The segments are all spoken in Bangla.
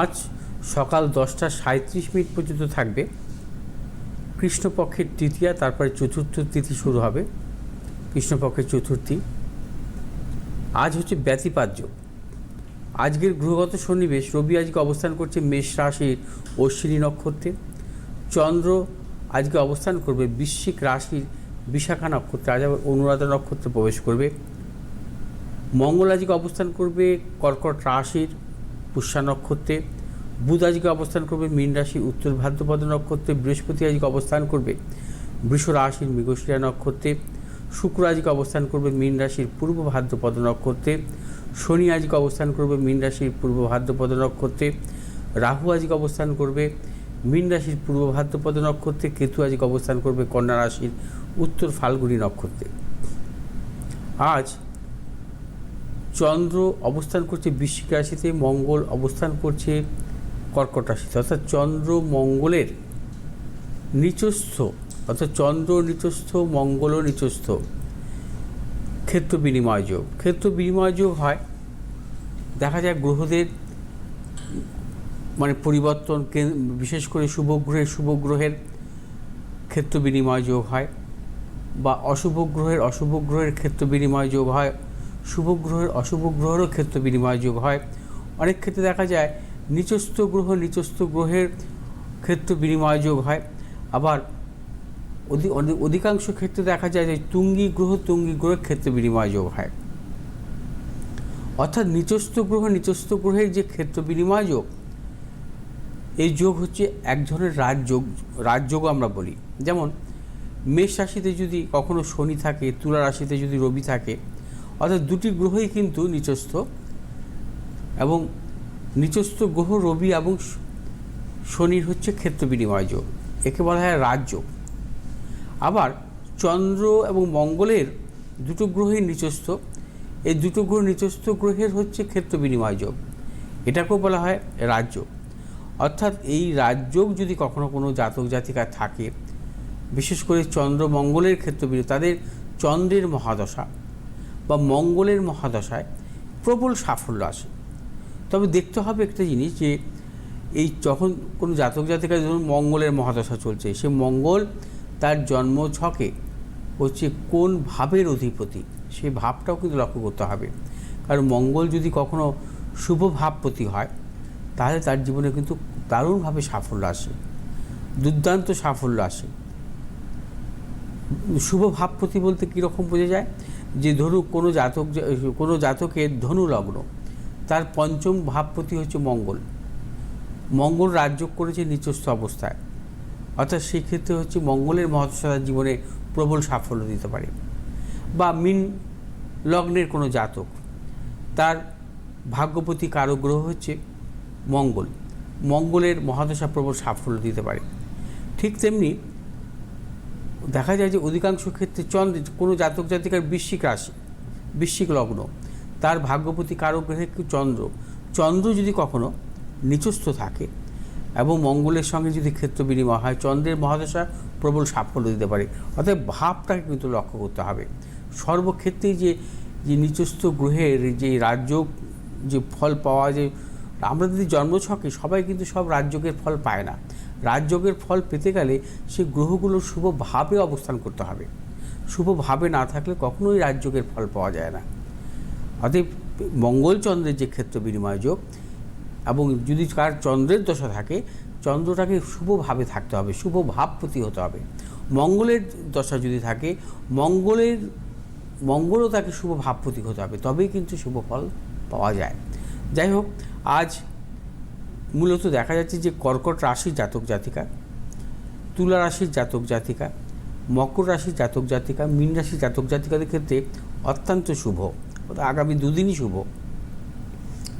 আজ সকাল দশটা সাঁত্রিশ মিনিট পর্যন্ত থাকবে। কৃষ্ণপক্ষের তৃতীয়া, তারপরে চতুর্থ তিথি শুরু হবে। কৃষ্ণপক্ষের চতুর্থী। আজ হচ্ছে ব্যতিপাত যোগ আজকের গ্রহগত সন্নিবেশ, রবি আজকে অবস্থান করছে মেষ রাশির অশ্বিনী নক্ষত্রে। চন্দ্র আজকে অবস্থান করবে বৃশ্চিক রাশির বিশাখা নক্ষত্রে আজ আবার অনুরাধা নক্ষত্রে প্রবেশ করবে। মঙ্গল আজকে অবস্থান করবে কর্কট রাশির। পুষ্যা নক্ষত্রে, বুধ আজকে অবস্থান করবে মীন রাশির উত্তর ভাদ্রপদ নক্ষত্রে, বৃহস্পতি আজকে অবস্থান করবে বৃষ রাশির মৃগশিরা নক্ষত্রে, শুক্র আজকে অবস্থান করবে মীন রাশির পূর্ব ভাদ্রপদ নক্ষত্রে, শনি আজকে অবস্থান করবে মীন রাশির পূর্ব ভাদ্রপদ নক্ষত্রে, রাহু আজকে অবস্থান করবে মীন রাশির পূর্ব ভাদ্রপদ নক্ষত্রে, কেতু আজকে অবস্থান করবে কন্যা রাশির উত্তর ফাল্গুনী নক্ষত্রে। আজ চন্দ্র অবস্থান করছে বৃশ্চিক রাশিতে, মঙ্গল অবস্থান করছে কর্কট রাশিতে। অর্থাৎ চন্দ্র মঙ্গলের নিচস্থ, অর্থাৎ চন্দ্র নিচস্থ মঙ্গল নিচস্থ। ক্ষেত্র বিনিময় যোগ। ক্ষেত্র বিনিময় যোগ হয়, দেখা যায় গ্রহদের মানে পরিবর্তন বিশেষ করে শুভ গ্রহের শুভ গ্রহের ক্ষেত্র বিনিময় যোগ হয় বা অশুভ গ্রহের অশুভ গ্রহের ক্ষেত্র বিনিময় যোগ হয়। শুভ গ্রহের অশুভ গ্রহেরও ক্ষেত্র বিনিময় যোগ হয়। অনেক ক্ষেত্রে দেখা যায়, নিচস্থ গ্রহ নিচস্থ গ্রহের ক্ষেত্র বিনিময় যোগ হয়। আবার অধি- অধি- অধিকাংশ ক্ষেত্রে দেখা যায় যে তুঙ্গি গ্রহ তুঙ্গি গ্রহের ক্ষেত্র বিনিময় যোগ হয়। অর্থাৎ নিচস্থ গ্রহ নিচস্থ গ্রহের যে ক্ষেত্র বিনিময় যোগ, এই যোগ হচ্ছে এক ধরনের রাজযোগ রাজযোগ আমরা বলি। যেমন, মেষ রাশিতে যদি কখনো শনি থাকে, তুলা রাশিতে যদি রবি থাকে অর্থাৎ দুটি গ্রহই কিন্তু নিচস্থ এবং নিচস্থ গ্রহ রবি এবং শনির হচ্ছে ক্ষেত্র বিনিময় যোগ, একে বলা হয় রাজযোগ আবার চন্দ্র এবং মঙ্গলের দুটো গ্রহই নিচস্থ, এই দুটো গ্রহ নিচস্থ গ্রহের হচ্ছে ক্ষেত্র বিনিময় যোগ, এটাকেও বলা হয় রাজযোগ অর্থাৎ এই রাজযোগ যদি কখনো কোনো জাতক জাতিকা থাকে, বিশেষ করে চন্দ্র মঙ্গলের ক্ষেত্র বিনিময় তাদের চন্দ্রের মহাদশা বা মঙ্গলের মহাদশায় প্রবল সাফল্য আসে। তবে দেখতে হবে একটা জিনিস যে, এই যখন কোনো জাতক জাতিকা ধরুন মঙ্গলের মহাদশা চলছে, সে মঙ্গল তার জন্ম ছকে হচ্ছে কোন ভাবের অধিপতি সেই ভাবটাও কিন্তু লক্ষ্য করতে হবে। কারণ মঙ্গল যদি কখনো শুভ ভাবপতি হয়, তাহলে তার জীবনে কিন্তু দারুণভাবে সাফল্য আসে, দুর্দান্ত সাফল্য আসে। শুভ ভাবপতি বলতে কীরকম বোঝা যায়? যে ধরুক কোনো জাতক কোনো জাতকের ধনু লগ্ন তার পঞ্চম ভাবপতি হচ্ছে মঙ্গল। মঙ্গল রাজ্য করেছে নিচস্থ অবস্থায়। অর্থাৎ সেক্ষেত্রে হচ্ছে মঙ্গলের মহাদশার জীবনে প্রবল সাফল্য দিতে পারে। বা মিন লগ্নের কোনো জাতক, তার ভাগ্যপতি কারও গ্রহ হচ্ছে মঙ্গল। মঙ্গলের মহাদশা প্রবল সাফল্য দিতে পারে। ঠিক তেমনি দেখা যায় যে অধিকাংশ ক্ষেত্রে চন্দ্র কোনো জাতক জাতিকার বৃশ্চিক রাশি, বৃশ্চিক লগ্ন, তার ভাগ্যপতি কারও গ্রহে চন্দ্র? চন্দ্র যদি কখনো নিচস্থ থাকে এবং মঙ্গলের সঙ্গে যদি ক্ষেত্র বিনিময় হয়, চন্দ্রের মহাদশা প্রবল সাফল্য দিতে পারে। অর্থাৎ ভাবটাকে কিন্তু লক্ষ্য করতে হবে। সর্বক্ষেত্রেই যে যে নিচস্থ গ্রহের যে রাজ্য যে ফল পাওয়া যে আমরা যদি জন্মছকে সবাই কিন্তু সব রাজযোগের ফল পায় না। রাজযোগের ফল পেতে গেলে সে গ্রহগুলো শুভ ভাবে অবস্থান করতে হবে। শুভ ভাবে না থাকলে কখনোই রাজযোগের ফল পাওয়া যায় না। অতএব মঙ্গলচন্দ্রের যে ক্ষেত্র বিনিময় যোগ এবং যদি কার চন্দ্রের দশা থাকে, চন্দ্রটাকে শুভভাবে থাকতে হবে, শুভ ভাবপতি হতে হবে। মঙ্গলের দশা যদি থাকে, মঙ্গলের মঙ্গলও তাকে শুভ ভাবপতি হতে হবে, তবেই কিন্তু শুভ ফল পাওয়া যায়। যাই হোক আজ মূলত দেখা যাচ্ছে যে কর্কট রাশির জাতক জাতিকা, তুলা রাশির জাতক জাতিকা, মকর রাশির জাতক জাতিকা, মীন রাশির জাতক জাতিকাদের ক্ষেত্রে অত্যন্ত শুভ, আগামী দুদিনই শুভ।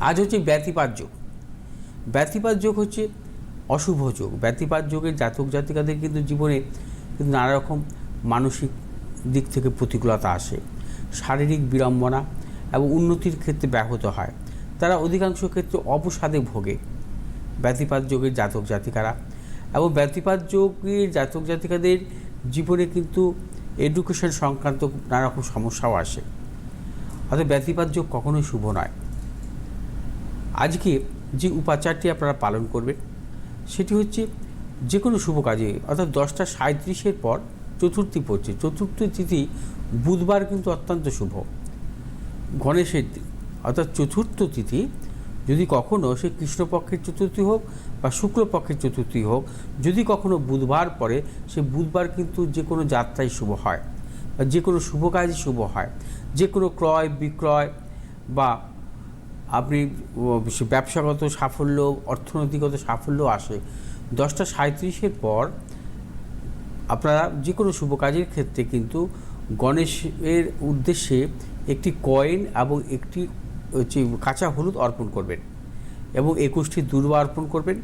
আজ হচ্ছে ব্যতিপাত যোগ। ব্যতিপাত যোগ হচ্ছে অশুভ যোগ। ব্যতিপাত যোগের জাতক জাতিকাদের কিন্তু জীবনে কিন্তু নানা রকম মানসিক দিক থেকে প্রতিকূলতা আসে। শারীরিক বিড়ম্বনা এবং উন্নতির ক্ষেত্রে ব্যাহত হয়। তারা অধিকাংশ ক্ষেত্রে অবসাদে ভোগে। ব্যতিপাত যোগের জাতক জাতিকারা। এবং ব্যতিপাত যোগের জাতক জাতিকাদের জীবনে কিন্তু এডুকেশন সংক্রান্ত নানা রকম সমস্যাও আসে। অর্থাৎ ব্যতিপাত যোগ কখনোই শুভ নয়। আজকে যে উপাচারটি আপনারা পালন করবেন, সেটি হচ্ছে যে কোনো শুভ কাজে, অর্থাৎ দশটা সাঁত্রিশের পর চতুর্থী পড়ছে। চতুর্থ তিথি বুধবার কিন্তু অত্যন্ত শুভ। গণেশের অর্থাৎ চতুর্থ তিথি, যদি কখনো সে কৃষ্ণপক্ষের চতুর্থী হোক বা শুক্লপক্ষের চতুর্থী হোক, যদি কখনো বুধবার পরে সে বুধবার কিন্তু যে কোনো যাত্রাই শুভ হয় বা যে কোনো শুভ কাজই শুভ হয়। যে কোনো ক্রয়, বিক্রয় বা আপনি ব্যবসাগত সাফল্য, অর্থনৈতিকগত সাফল্য আসে, দশটা সাঁত্রিশের পর আপনারা যে কোনো শুভ কাজের ক্ষেত্রে কিন্তু গণেশের উদ্দেশ্যে একটি কয়েন এবং একটি হচ্ছে কাঁচা হলুদ অর্পণ করবেন এবং একুশটি দুর্বা অর্পণ করবেন।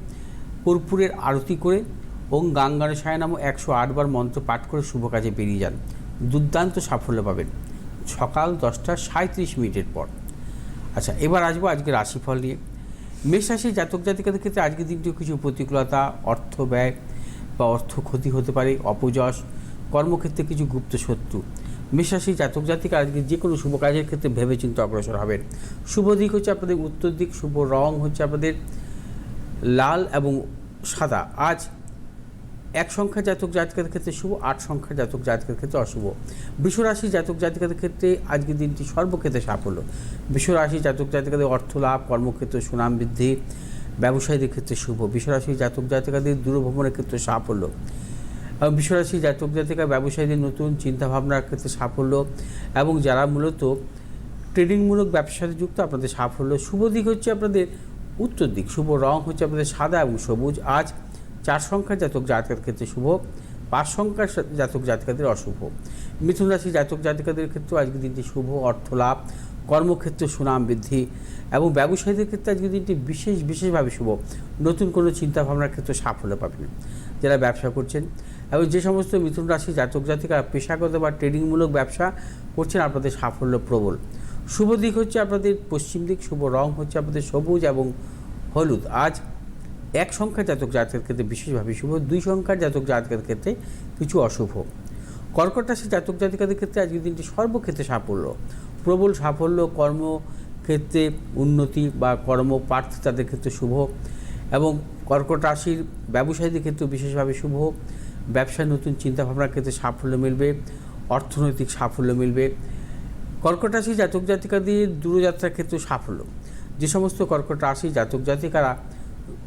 কর্পূরের আরতি করে ওং গাঙ্গানেশায় নামক একশো আটবার মন্ত্র পাঠ করে শুভ কাজে বেরিয়ে যান। দুর্দান্ত সাফল্য পাবেন। সকাল দশটা সাঁত্রিশ মিনিটের পর। আচ্ছা এবার আসব আজকে রাশিফল নিয়ে। মেষ রাশির জাতক জাতিকাদের ক্ষেত্রে আজকের দিনটিও কিছু প্রতিকূলতা, অর্থ ব্যয় বা অর্থ ক্ষতি হতে পারে, অপযশ, কর্মক্ষেত্রে কিছু গুপ্ত শত্রু। রাশির জাতক জাতিকা আজকে যে কোনো শুভ কাজের ক্ষেত্রে ভেবেচিন্তে অগ্রসর হবেন। শুভ দিক হচ্ছে আপনাদের উত্তর দিক, শুভ রং হচ্ছে আপনাদের লাল এবং সাদা। আজ এক সংখ্যা জাতক জাতিকাদের ক্ষেত্রে শুভ, আট সংখ্যা জাতক জাতিকাদের ক্ষেত্রে অশুভ। বিশ্বরাশি জাতক জাতিকাদের ক্ষেত্রে আজকের দিনটি সর্বক্ষেত্রে সাফল্য। বিশ্বরাশি জাতক জাতিকাদের অর্থ লাভ, কর্মক্ষেত্রে সুনাম বৃদ্ধি, ব্যবসায়ীদের ক্ষেত্রে শুভ। বিশ্বরাশি জাতক জাতিকাদের দূরভ্রমণের ক্ষেত্রে সাফল্য। বিশ্বরাশি জাতক জাতিকা ব্যবসায়ীদের নতুন চিন্তাভাবনার ক্ষেত্রে সাফল্য এবং যারা মূলত ট্রেডিংমূলক ব্যবসার সাথে যুক্ত, আপনাদের সাফল্য। শুভ দিক হচ্ছে আপনাদের উত্তর দিক। শুভ রং হচ্ছে আপনাদের সাদা এবং সবুজ। আজ চার সংখ্যার জাতক জাতকের ক্ষেত্রে শুভ, পাঁচ সংখ্যার জাতক জাতিকাদের অশুভ। মিথুন রাশি জাতক জাতিকাদের ক্ষেত্রে আজকের দিনটি শুভ অর্থ লাভ কর্মক্ষেত্রে সুনাম বৃদ্ধি এবং ব্যবসায়ীদের ক্ষেত্রে আজকের দিনটি বিশেষ, বিশেষভাবে শুভ। নতুন কোনো চিন্তাভাবনার ক্ষেত্রে সাফল্য পাবেন। যারা ব্যবসা করছেন এবং যে সমস্ত মিথুন রাশি জাতক জাতিকা পেশাগত বা ট্রেডিংমূলক ব্যবসা করছেন, আপনাদের সাফল্য প্রবল। শুভ দিক হচ্ছে আপনাদের পশ্চিম দিক, শুভ রং হচ্ছে আপনাদের সবুজ এবং হলুদ। আজ এক সংখ্যার জাতক জাতকের ক্ষেত্রে বিশেষভাবে শুভ, দুই সংখ্যার জাতক জাতকের ক্ষেত্রে কিছু অশুভ। কর্কট রাশি জাতক জাতিকাদের ক্ষেত্রে আজকের দিনটি সর্বক্ষেত্রে সাফল্য। প্রবল সাফল্য, কর্মক্ষেত্রে উন্নতি বা কর্মপ্রার্থী তাদের ক্ষেত্রে শুভ এবং কর্কট রাশির ব্যবসায়ীদের ক্ষেত্রে বিশেষভাবে শুভ। ব্যবসায় নতুন চিন্তাভাবনার ক্ষেত্রে সাফল্য মিলবে, অর্থনৈতিক সাফল্য মিলবে। কর্কট রাশি জাতক জাতিকাদের দূরযাত্রার ক্ষেত্রে সাফল্য। যে সমস্ত কর্কট রাশি জাতক জাতিকারা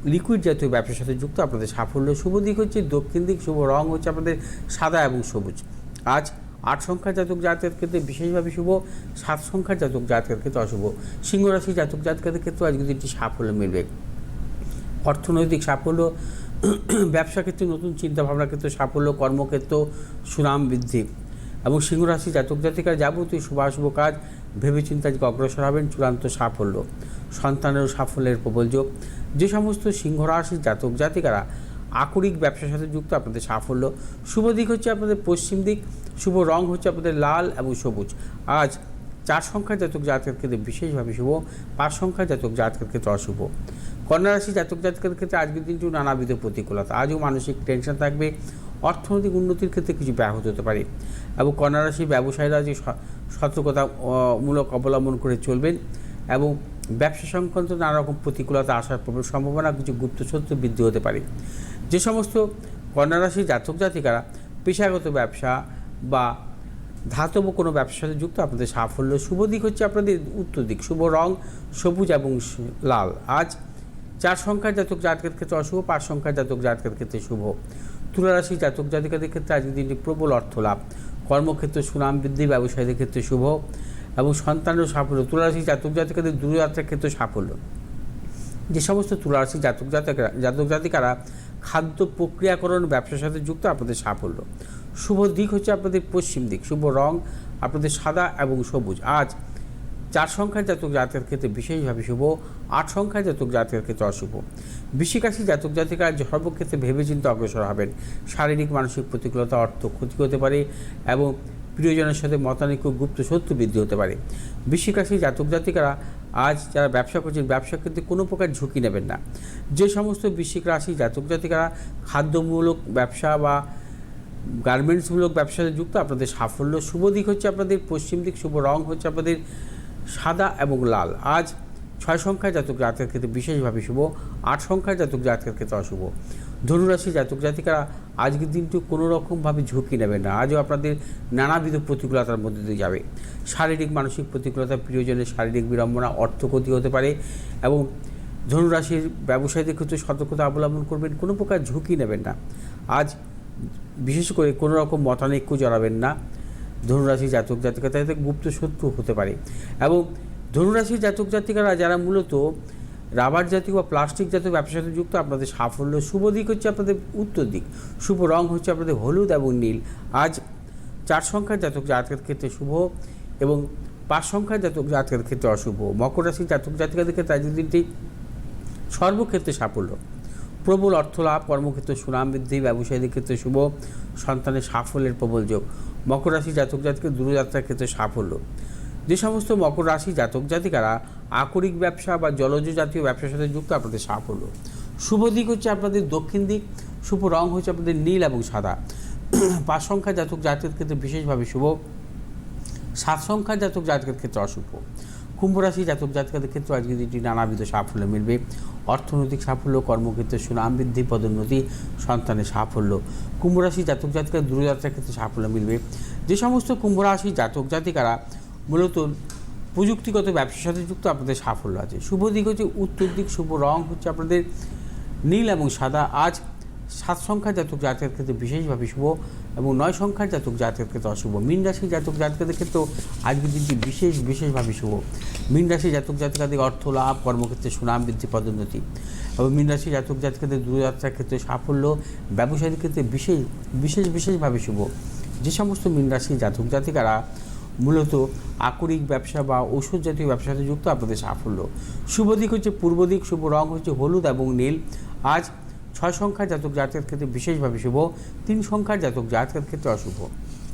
লিকুইড জাতীয় ব্যবসার সাথে যুক্ত, আপনাদের সাফল্য শুভ দিক হচ্ছে, দক্ষিণ দিক শুভ, রং হচ্ছে আপনাদের সাদা এবং সবুজ। আজ আট সংখ্যার জাতক জাতকের ক্ষেত্রে বিশেষভাবে শুভ, সাত সংখ্যার জাতক জাতকের ক্ষেত্রে অশুভ। সিংহ রাশি জাতক জাতকের ক্ষেত্রে আজকে দিনটি সাফল্য মিলবে। অর্থনৈতিক সাফল্য ব্যবসা ক্ষেত্রে নতুন চিন্তাভাবনার ক্ষেত্রে, সাফল্য, কর্মক্ষেত্র, সুনাম বৃদ্ধি এবং সিংহ রাশি জাতক, জাতিকার যাবতীয় শুভাশুভ কাজ ভেবে চিন্তা অগ্রসর হবেন চূড়ান্ত সাফল্য সন্তানের সাফল্যের প্রবল যোগ। যে সমস্ত সিংহ রাশির জাতক, জাতিকারা আকরিক ব্যবসার সাথে যুক্ত, আপনাদের সাফল্য। শুভ দিক হচ্ছে আপনাদের পশ্চিম দিক, শুভ রং হচ্ছে আপনাদের লাল এবং সবুজ। আজ চার সংখ্যার জাতক, জাতকের ক্ষেত্রে বিশেষভাবে শুভ, পাঁচ সংখ্যার জাতক, জাতকের ক্ষেত্রে অশুভ। কন্যা রাশি জাতক জাতকের ক্ষেত্রে আজকের দিনটি নানাবিধ প্রতিকূলতা। আজও মানসিক টেনশন থাকবে। অর্থনৈতিক উন্নতির ক্ষেত্রে কিছু ব্যাহত হতে পারে। এবং কন্যা রাশি ব্যবসায়ীরা যে স- সতর্কতা মূলক অবলম্বন করে চলবেন এবং ব্যবসা সংক্রান্ত নানা রকম প্রতিকূলতা আসার সম্ভাবনা কিছু গুপ্ত শত্রু বৃদ্ধি হতে পারে। যে সমস্ত কন্যা রাশি জাতক জাতিকারা পেশাগত ব্যবসা বা ধাতব কোনো ব্যবসার সাথে যুক্ত, আপনাদের সাফল্য শুভ দিক হচ্ছে আপনাদের উত্তর দিক। শুভ রং সবুজ এবং লাল। আজ চার সংখ্যার জাতক জাতকের ক্ষেত্রে অশুভ, পাঁচ সংখ্যার জাতক জাতকের ক্ষেত্রে শুভ। তুলারাশি জাতক জাতিকাদের ক্ষেত্রে আজকের দিনটি প্রবল অর্থ লাভ। কর্মক্ষেত্রে সুনাম বৃদ্ধি, ব্যবসায়ীদের ক্ষেত্রে শুভ এবং সন্তানের সাফল্য। তুলারাশি জাতক জাতিকাদের দূরযাত্রার ক্ষেত্রে সাফল্য। যে সমস্ত তুলারাশি জাতক জাতকরা, জাতক জাতিকারা খাদ্য প্রক্রিয়াকরণ, ব্যবসার সাথে যুক্ত, আপনাদের সাফল্য। শুভ দিক হচ্ছে আপনাদের পশ্চিম দিক। শুভ রং, আপনাদের সাদা এবং সবুজ। আজ চার সংখ্যার জাতক জাতকের ক্ষেত্রে বিশেষভাবে শুভ, আট সংখ্যার জাতক জাতকের ক্ষেত্রে অশুভ। বৃশ্চিকাশি জাতক জাতিকা সর্বক্ষেত্রে ভেবেচিন্তে অগ্রসর হবেন। শারীরিক, মানসিক প্রতিকূলতা, অর্থ ক্ষতি হতে পারে এবং প্রিয়জনের সাথে মতানৈক্য, গুপ্ত শত্রু বৃদ্ধি হতে পারে। বৃশ্চিকাশি জাতক জাতিকারা আজ যারা ব্যবসা করছেন ব্যবসা ক্ষেত্রে কোনো প্রকার ঝুঁকি নেবেন না। যে সমস্ত বৃশ্চিক রাশি জাতক জাতিকারা খাদ্যমূলক ব্যবসা বা গার্মেন্টসমূলক ব্যবসাতে যুক্ত, আপনাদের সাফল্য শুভ দিক হচ্ছে আপনাদের, পশ্চিম দিক শুভ রং হচ্ছে আপনাদের সাদা এবং লাল। আজ ছয় সংখ্যার জাতক জাতকের ক্ষেত্রে বিশেষভাবে শুভ, আট সংখ্যার জাতক জাতকের ক্ষেত্রে অশুভ। ধনুরাশি জাতক জাতিকারা আজকের দিনটি কোনো রকমভাবে ঝুঁকি নেবেন না। আজও আপনাদের নানাবিধ প্রতিকূলতার মধ্যে দিয়ে যাবে। শারীরিক, মানসিক প্রতিকূলতা, প্রিয়জনের শারীরিক বিড়ম্বনা, অর্থক্ষতি হতে পারে এবং ধনুরাশির ব্যবসায়ীদের ক্ষেত্রে সতর্কতা অবলম্বন করবেন, কোনো প্রকার ঝুঁকি নেবেন না। আজ বিশেষ করে কোনো রকম মতানৈক্য জড়াবেন না। ধনুরাশি জাতক জাতিকা তাদের গুপ্ত শত্রু হতে পারে। এবং ধনুরাশি জাতক জাতিকারা যারা মূলত রাবার জাতীয় বা প্লাস্টিক জাতীয় ব্যবসার সাথে যুক্ত, আপনাদের সাফল্য শুভ দিক হচ্ছে আপনাদের উত্তর দিক। শুভ রং হচ্ছে আপনাদের হলুদ এবং নীল। আজ চার সংখ্যার জাতক জাতকের ক্ষেত্রে শুভ এবং পাঁচ সংখ্যার জাতক জাতকের ক্ষেত্রে অশুভ। মকর রাশি জাতক জাতিকাদের ক্ষেত্রে আজকের দিনটি সর্বক্ষেত্রে সাফল্য। প্রবল অর্থ লাভ কর্মক্ষেত্রে সুনাম বৃদ্ধি, ব্যবসায়ীদের ক্ষেত্রে শুভ, সন্তানের সাফল্যের প্রবল যোগ। মকর রাশি জাতক জাতিকে দূরযাত্রার ক্ষেত্রে সাফল্য। যে সমস্ত মকর রাশি জাতক জাতিকারা আকরিক ব্যবসা বা জলজ জাতীয় ব্যবসার সাথে যুক্ত আপনাদের সাফল্য। শুভ দিক হচ্ছে আপনাদের দক্ষিণ দিক, শুভ রং হচ্ছে আপনাদের নীল এবং সাদা। পাঁচ সংখ্যা জাতক জাতকের ক্ষেত্রে বিশেষভাবে শুভ, সাত সংখ্যা জাতক জাতকের ক্ষেত্রে অশুভ। কুম্ভ রাশি জাতক জাতকের ক্ষেত্রে আজকে দিনটি নানাবিধ সাফল্য মিলবে। অর্থনৈতিক সাফল্য, কর্মক্ষেত্রে সুনাম বৃদ্ধি, পদোন্নতি, সন্তানের সাফল্য। কুম্ভ রাশি জাতক জাতিকার দূরযাত্রার ক্ষেত্রে সাফল্য মিলবে। যে সমস্ত কুম্ভ রাশি জাতক জাতিকারা মূলত প্রযুক্তিগত ব্যবসার সাথে যুক্ত, আপনাদের সাফল্য আছে। শুভ দিক হচ্ছে উত্তর দিক, শুভ রং হচ্ছে আপনাদের নীল এবং সাদা। আজ সাত সংখ্যার জাতক জাতকের ক্ষেত্রে বিশেষভাবে শুভ এবং নয় সংখ্যার জাতক জাতকের ক্ষেত্রে অশুভ। মীন রাশি জাতক জাতকের ক্ষেত্রেও আজকের দিনটি বিশেষ, বিশেষভাবে শুভ। মীন রাশি জাতক জাতিকাদের অর্থ, লাভ, কর্মক্ষেত্রে সুনাম বৃদ্ধি, পদোন্নতি। এবং মীন রাশি জাতক জাতকাদের দূরযাত্রার ক্ষেত্রে সাফল্য ব্যবসায়ীর ক্ষেত্রে বিশেষ বিশেষ, বিশেষভাবে শুভ। যে সমস্ত মীন রাশি জাতক জাতিকারা মূলত আকরিক ব্যবসা বা ঔষধ জাতীয় ব্যবসাতে যুক্ত, আপনাদের সাফল্য। শুভ দিক হচ্ছে পূর্ব দিক, শুভ রং হচ্ছে হলুদ এবং নীল। আজ ছয় সংখ্যার জাতক জাতকের ক্ষেত্রে বিশেষভাবে শুভ তিন সংখ্যার জাতক জাতকের ক্ষেত্রে অশুভ।